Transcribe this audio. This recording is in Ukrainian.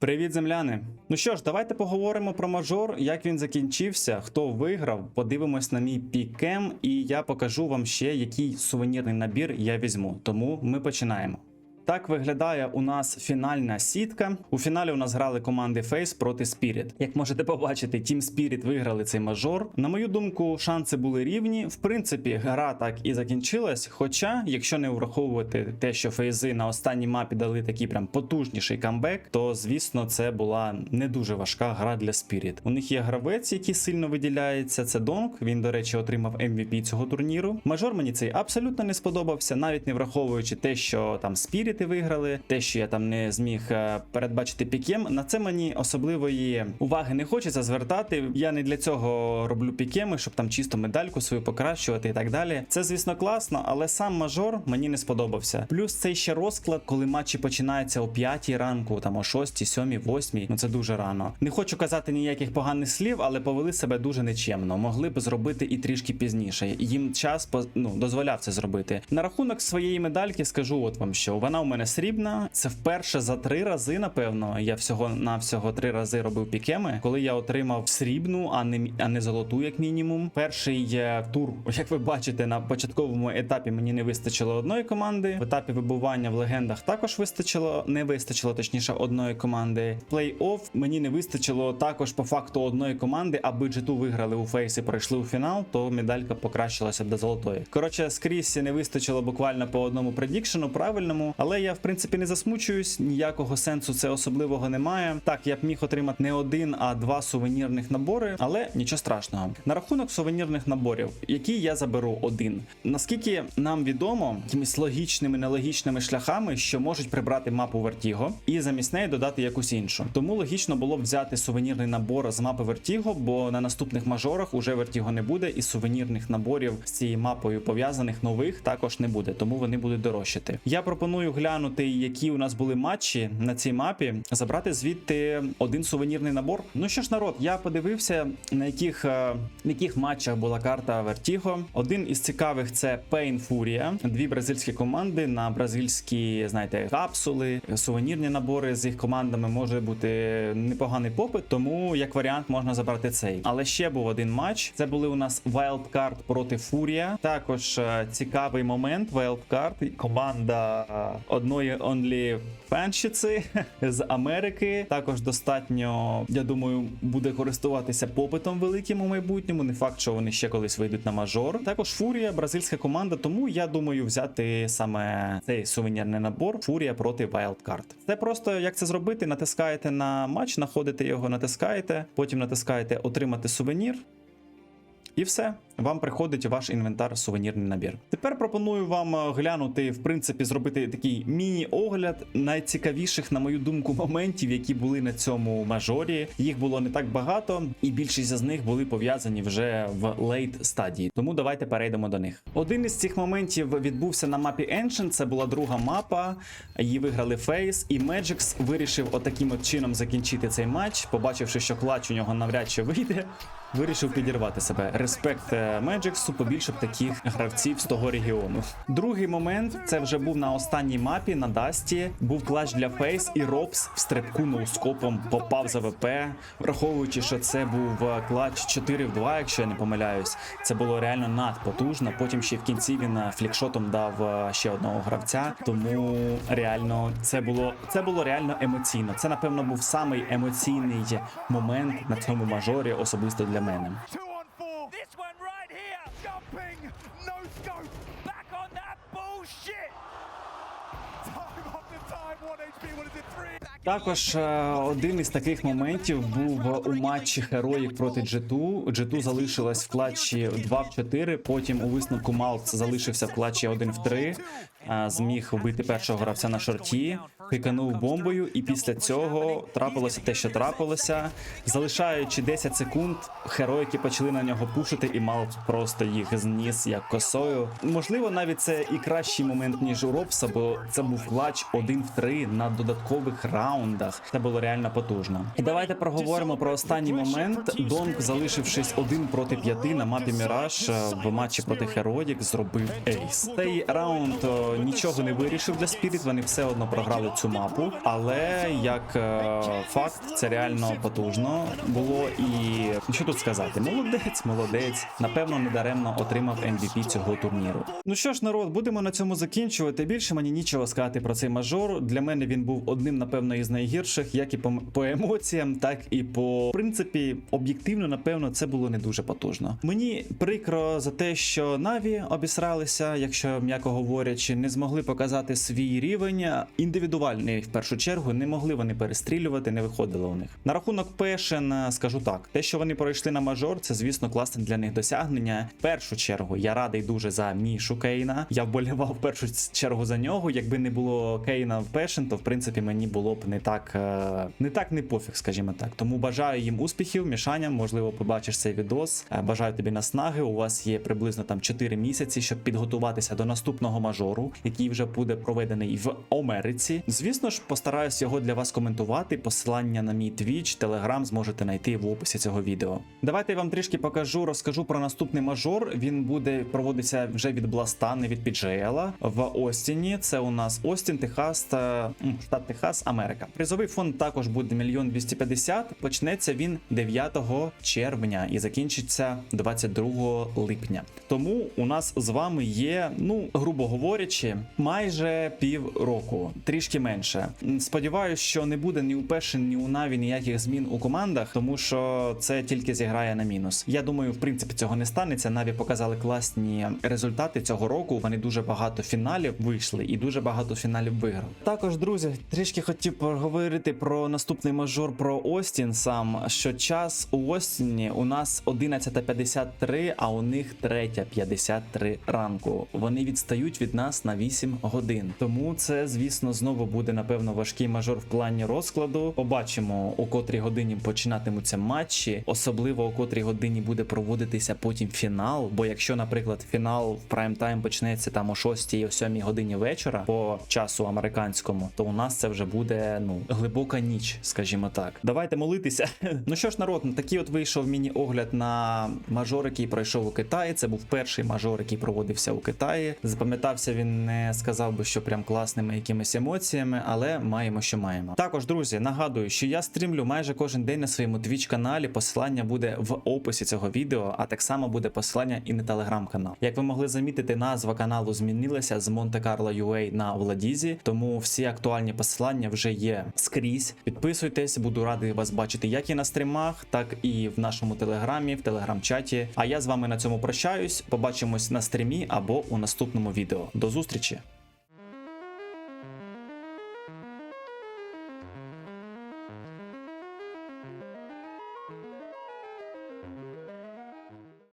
Привіт, земляни! Ну що ж, давайте поговоримо про мажор, як він закінчився, хто виграв. Подивимось на мій пікем, і я покажу вам ще, який сувенірний набір я візьму. Тому ми починаємо. Так виглядає у нас фінальна сітка. У фіналі у нас грали команди Face проти Spirit. Як можете побачити, Team Spirit виграли цей мажор. На мою думку, шанси були рівні. В принципі, гра так і закінчилась. Хоча, якщо не враховувати те, що фейзи на останній мапі дали такий прям потужніший камбек, то звісно це була не дуже важка гра для Spirit. У них є гравець, який сильно виділяється. Це Донг. Він, до речі, отримав MVP цього турніру. Мажор мені цей абсолютно не сподобався, навіть не враховуючи те, що там Спіріти виграли, те, що я там не зміг е, передбачити пікем. На це мені особливої уваги не хочеться звертати. Я не для цього роблю пікеми, щоб там чисто медальку свою покращувати і так далі. Це, звісно, класно, але сам мажор мені не сподобався. Плюс цей ще розклад, коли матчі починаються о 5 ранку, там о 6, 7, 8. Ну це дуже рано. Не хочу казати ніяких поганих слів, але повели себе дуже нечемно. Могли б зробити і трішки пізніше. Їм час ну, дозволяв це зробити. На рахунок своєї медальки скажу от вам, що вона у мене срібна. Це вперше за три рази, напевно. Я всього на всього три рази робив пікеми, коли я отримав срібну, а не а не золоту, як мінімум. Перший тур, як ви бачите, на початковому етапі мені не вистачило одної команди. В етапі вибування в легендах також вистачило, не вистачило точніше одної команди. Плей-офф мені не вистачило також по факту одної команди, аби джету виграли у фейс і пройшли у фінал, то медалька покращилася до золотої. Коротше, скрізь не вистачило буквально по одному предікшену правильному, але я в принципі не засмучуюсь, ніякого сенсу це особливого немає. Так, я б міг отримати не один, а два сувенірних набори, але нічого страшного. На рахунок сувенірних наборів, які я заберу один. Наскільки нам відомо, якимись логічними, нелогічними шляхами, що можуть прибрати мапу Vertigo і замість неї додати якусь іншу. Тому логічно було б взяти сувенірний набор з мапи Vertigo, бо на наступних мажорах уже Vertigo не буде, і сувенірних наборів з цією мапою пов'язаних нових також не буде, тому вони будуть дорожчати. Я пропоную глянути, які у нас були матчі на цій мапі, забрати звідти один сувенірний набор. Ну що ж, народ, я подивився, на яких, е, на яких матчах була карта Vertigo. Один із цікавих це Pain Furia. Дві бразильські команди на бразильські, знаєте, капсули, сувенірні набори з їх командами може бути непоганий попит, тому як варіант можна забрати цей. Але ще був один матч. Це були у нас Wildcard проти Фурія. Також е, цікавий момент. Wildcard, команда е, одної онлі феншіци з Америки. Також достатньо, я думаю, буде користуватися попитом великим у майбутньому. Не факт, що вони ще колись вийдуть на мажор. Також Фурія, бразильська команда. Тому я думаю взяти саме цей сувенірний набор Фурія проти Wildcard. Це просто як це зробити. Натискаєте на матч, знаходите його, натискаєте, потім натискаєте отримати сувенір. І все, вам приходить ваш інвентар сувенірний набір. Тепер пропоную вам е, глянути, в принципі, зробити такий міні-огляд найцікавіших, на мою думку, моментів, які були на цьому мажорі. Їх було не так багато, і більшість з них були пов'язані вже в лейт стадії. Тому давайте перейдемо до них. Один із цих моментів відбувся на мапі Ancient, Це була друга мапа. Її виграли Фейс, і Magix вирішив отаким от чином закінчити цей матч, побачивши, що клач у нього навряд чи вийде. Вирішив підірвати себе. Респект е, Меджиксу, побільше б таких гравців з того регіону. Другий момент це вже був на останній мапі на Дасті. Був клач для Фейс, і Робс в стрибку ноускопом попав за ВП. Враховуючи, що це був е, клач 4 в 2, якщо я не помиляюсь. Це було реально надпотужно. Потім ще в кінці він е, флікшотом дав е, ще одного гравця. Тому реально це було це було реально емоційно. Це напевно був самий емоційний момент на цьому мажорі, особисто для мене. Також е, один із таких моментів був у матчі Героїк проти Джету. Джету залишилась в клатчі 2 в 4, Потім у висновку Малц залишився в клатчі 1 в 3. е, Зміг вбити першого гравця на шорті, хиканув бомбою, і після цього трапилося те, що трапилося. Залишаючи 10 секунд, героїки почали на нього пушити, і Малц просто їх зніс як косою. Можливо, навіть це і кращий момент ніж у Робса, бо це був клатч 1 в 3 на додаткових раундах. Це було реально потужно. І давайте проговоримо про останній момент. Донг, залишившись один проти п'яти на мапі Міраж е, в матчі проти Heroic, зробив ейс. Цей раунд о, нічого не вирішив для Spirit, Вони все одно програли цю мапу, але як е, факт, це реально потужно було. І що тут сказати? Молодець, молодець. Напевно, недаремно отримав MVP цього турніру. Ну що ж, народ, будемо на цьому закінчувати. Більше мені нічого сказати про цей мажор. Для мене він був одним, напевно, із найгірших, як і по, по емоціям, так і по В принципі, об'єктивно, напевно, це було не дуже потужно. Мені прикро за те, що Наві обісралися, якщо м'яко говорячи, не змогли показати свій рівень. Індивідуальний в першу чергу не могли вони перестрілювати, не виходило у них. На рахунок Пешен е, скажу так: те, що вони пройшли на мажор, це звісно класне для них досягнення. В першу чергу я радий дуже за Мішу Кейна. Я вболівав в першу чергу за нього. Якби не було Кейна в Пешен, то в принципі мені було б не так е, не так не пофіг, скажімо так. Тому бажаю їм успіхів, мішання. Можливо, побачиш цей відос. Е, Бажаю тобі наснаги. У вас є приблизно там 4 місяці, щоб підготуватися до наступного мажору, який вже буде проведений в Америці. Звісно ж, постараюсь його для вас коментувати. Посилання на мій Twitch, Telegram зможете знайти в описі цього відео. Давайте я вам трішки покажу, розкажу про наступний мажор. Він буде проводитися вже від Бласта, не від PGL, в Остіні. Це у нас Остін, Техас та штат Техас, Америка. Призовий фонд також буде мільйон 250. Почнеться він 9 червня і закінчиться 22 липня. Тому у нас з вами є, ну грубо говорячи, майже пів року, трішки менше. М, Сподіваюсь, що не буде ні у Пешен, ні у Наві ніяких змін у командах, тому що це тільки зіграє на мінус. Я думаю, в принципі, цього не станеться. Наві показали класні результати цього року. Вони дуже багато фіналів вийшли і дуже багато фіналів виграли. Також, друзі, трішки хотів поговорити про наступний мажор про Остін. Сам що час у Остіні у нас 11.53, а у них 3.53 ранку. Вони відстають від нас на 8 годин. Тому це, звісно, знову буде напевно важкий мажор в плані розкладу. Побачимо, у котрій годині починатимуться матчі, особливо у котрій годині буде проводитися потім фінал. Бо якщо, наприклад, фінал в прайм тайм почнеться там о 6 о 7 годині вечора по часу американському, то у нас це вже буде ну глибока ніч, скажімо так. Давайте молитися. ну що ж, народ, ну, такий от вийшов міні-огляд на мажор, який пройшов у Китаї. Це був перший мажор, який проводився у Китаї. Запам'ятався він не сказав би, що прям класними якимись емоціями, але маємо, що маємо. Також, друзі, нагадую, що я стрімлю майже кожен день на своєму Twitch каналі. Посилання буде в описі цього відео, а так само буде посилання і на телеграм-канал. Як ви могли замітити, назва каналу змінилася з Монте Карло UA на Владізі, тому всі актуальні посилання вже є скрізь. Підписуйтесь, буду радий вас бачити як і на стрімах, так і в нашому телеграмі, в телеграм-чаті. А я з вами на цьому прощаюсь. Побачимось на стрімі або у наступному відео. До зустрічі!